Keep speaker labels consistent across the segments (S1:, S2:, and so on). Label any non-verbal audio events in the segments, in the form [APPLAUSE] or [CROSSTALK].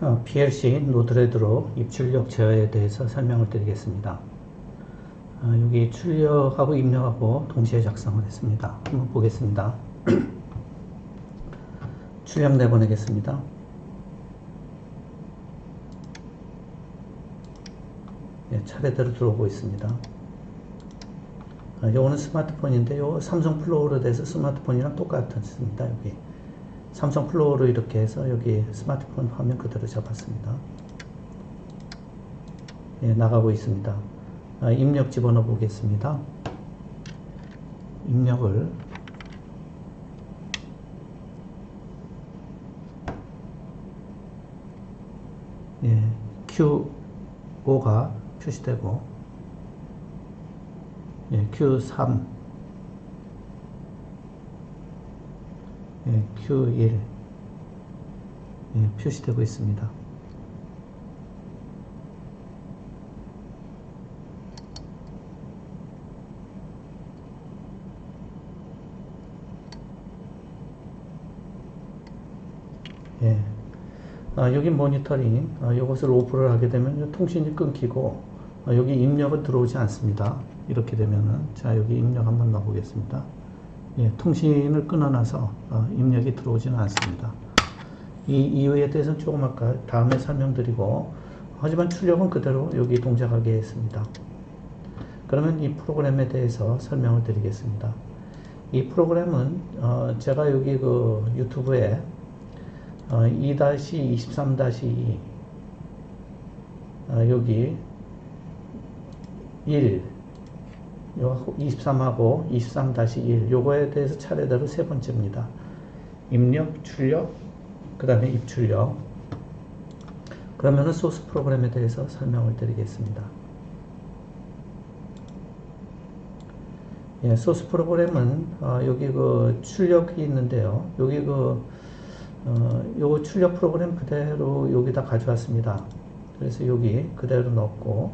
S1: 어, PLC 노드레드로 입출력 제어에 대해서 설명을 드리겠습니다. 어, 여기 출력하고 입력하고 동시에 작성을 했습니다. 한번 보겠습니다. [CLEARS THROAT] 출력 내보내겠습니다. 예, 차례대로 들어오고 있습니다. 아, 요거는 스마트폰인데 요 삼성 플로우로 돼서 스마트폰이랑 똑같습니다. 여기 삼성 플로우로 이렇게 해서 여기 스마트폰 화면 그대로 잡았습니다. 예, 나가고 있습니다. 아, 입력 집어넣어 보겠습니다. 입력을 예, Q5가 표시되고 예, Q3 Q1 예, 표시되고 있습니다. 예. 아, 여기 모니터링, 아, 이것을 오프를 하게 되면 통신이 끊기고, 아, 여기 입력은 들어오지 않습니다. 이렇게 되면은, 자, 여기 입력 한번 넣어보겠습니다. 예, 통신을 끊어놔서 어, 입력이 들어오지는 않습니다. 이 이유에 대해서는 조금 아까 다음에 설명드리고, 하지만 출력은 그대로 여기 동작하게 했습니다. 그러면 이 프로그램에 대해서 설명을 드리겠습니다. 이 프로그램은 어, 제가 여기 그 유튜브에 어, 2-23-2 어, 여기 1 23하고 23-1 요거에 대해서 차례대로 세 번째입니다. 입력, 출력, 그 다음에 입출력 그러면은 소스 프로그램에 대해서 설명을 드리겠습니다. 예, 소스 프로그램은 어, 여기 그 출력이 있는데요. 여기 그 어, 요 출력 프로그램 그대로 여기다 가져왔습니다. 그래서 여기 그대로 넣고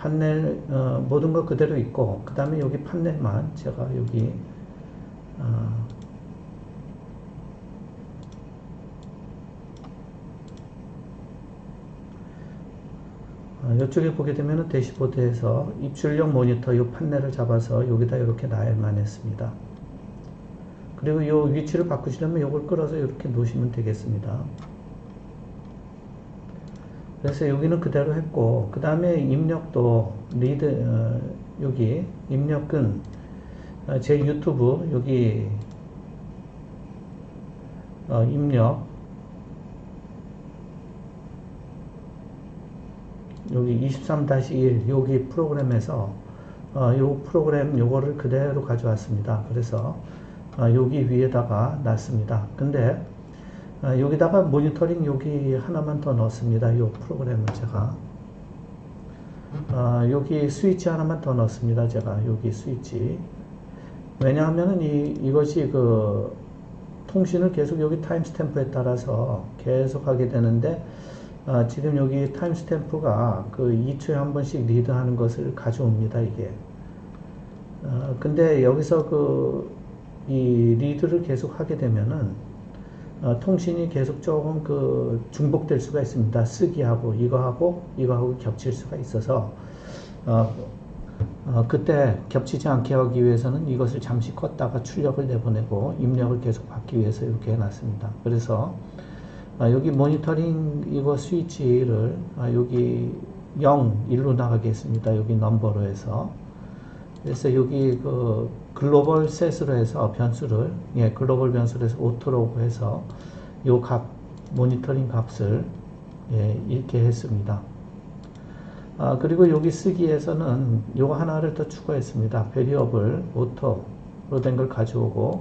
S1: 판넬 어, 모든 거 그대로 있고 그 다음에 여기 판넬만 제가 여기 어, 어, 이쪽에 보게 되면 대시보드에서 입출력 모니터 이 판넬을 잡아서 여기다 이렇게 나열만 했습니다. 그리고 이 위치를 바꾸시려면 이걸 끌어서 이렇게 놓으시면 되겠습니다. 그래서 여기는 그대로 했고 그 다음에 입력도 리드 어, 여기 입력은 어, 제 유튜브 여기 어, 입력 여기 23-1 여기 프로그램에서 어, 요 프로그램 요거를 그대로 가져왔습니다. 그래서 어, 여기 위에다가 놨습니다. 근데 어, 여기다가 모니터링 여기 하나만 더 넣습니다. 이 프로그램을 제가 어, 여기 스위치 하나만 더 넣습니다. 제가 여기 스위치 왜냐하면은 이 이것이 그 통신을 계속 여기 타임스탬프에 따라서 계속 하게 되는데 어, 지금 여기 타임스탬프가 그 2초에 한 번씩 리드하는 것을 가져옵니다. 이게 어, 근데 여기서 그 이 리드를 계속 하게 되면은 어, 통신이 계속 조금 그 중복될 수가 있습니다. 쓰기하고 이거하고 이거하고 겹칠 수가 있어서 어, 어, 그때 겹치지 않게 하기 위해서는 이것을 잠시 껐다가 출력을 내보내고 입력을 계속 받기 위해서 이렇게 해놨습니다. 그래서 어, 여기 모니터링 이거 스위치를 아, 여기 0, 1로 나가게 했습니다. 여기 넘버로 해서 그래서 여기 그 글로벌 셋으로 해서 변수를 예, 글로벌 변수로 해서 오토로 해서 요 값 모니터링 값을 예, 이렇게 했습니다. 아, 그리고 여기 쓰기에서는 요 하나를 더 추가했습니다. 베리어블 오토로 된 걸 가져오고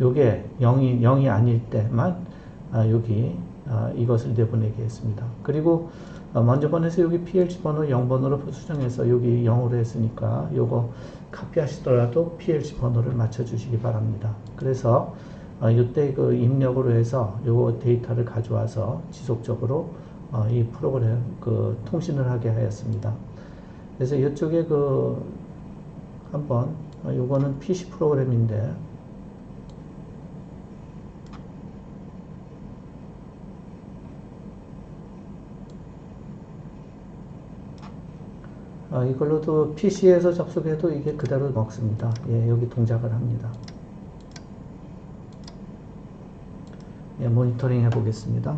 S1: 요게 0이 0이 아닐 때만 아, 여기 아, 이것을 내보내게 했습니다. 그리고 어, 먼저 번에서 여기 PLC 번호 0번으로 수정해서 여기 0으로 했으니까 요거 카피하시더라도 PLC 번호를 맞춰 주시기 바랍니다. 그래서 어, 이때 그 입력으로 해서 요 데이터를 가져와서 지속적으로 어, 이 프로그램 그 통신을 하게 하였습니다. 그래서 이쪽에 그 한번 요거는 PC 프로그램인데 어, 이걸로도 PC에서 접속해도 이게 그대로 먹습니다. 예, 여기 동작을 합니다. 예, 모니터링 해보겠습니다.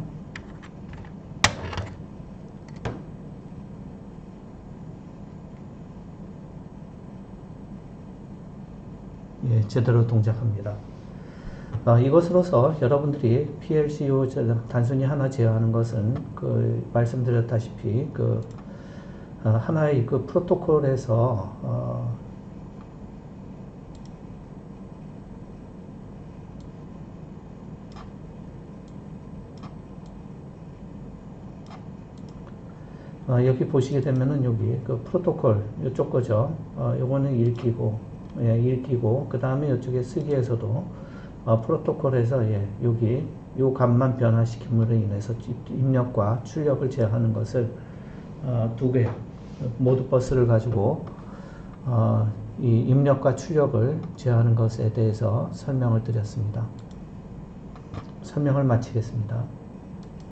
S1: 예, 제대로 동작합니다. 어, 이것으로서 여러분들이 PLCU 단순히 하나 제어하는 것은 그 말씀드렸다시피 그 어, 하나의 그 프로토콜에서 어, 어, 여기 보시게 되면은 여기 그 프로토콜 이쪽 거죠. 어, 요거는 읽기고 예, 읽기고 그 다음에 이쪽에 쓰기에서도 어, 프로토콜에서 예, 여기 요 값만 변화시킴으로 인해서 입력과 출력을 제어하는 것을 어, 두개 모드 버스를 가지고 어, 이 입력과 출력을 제어하는 것에 대해서 설명을 드렸습니다. 설명을 마치겠습니다.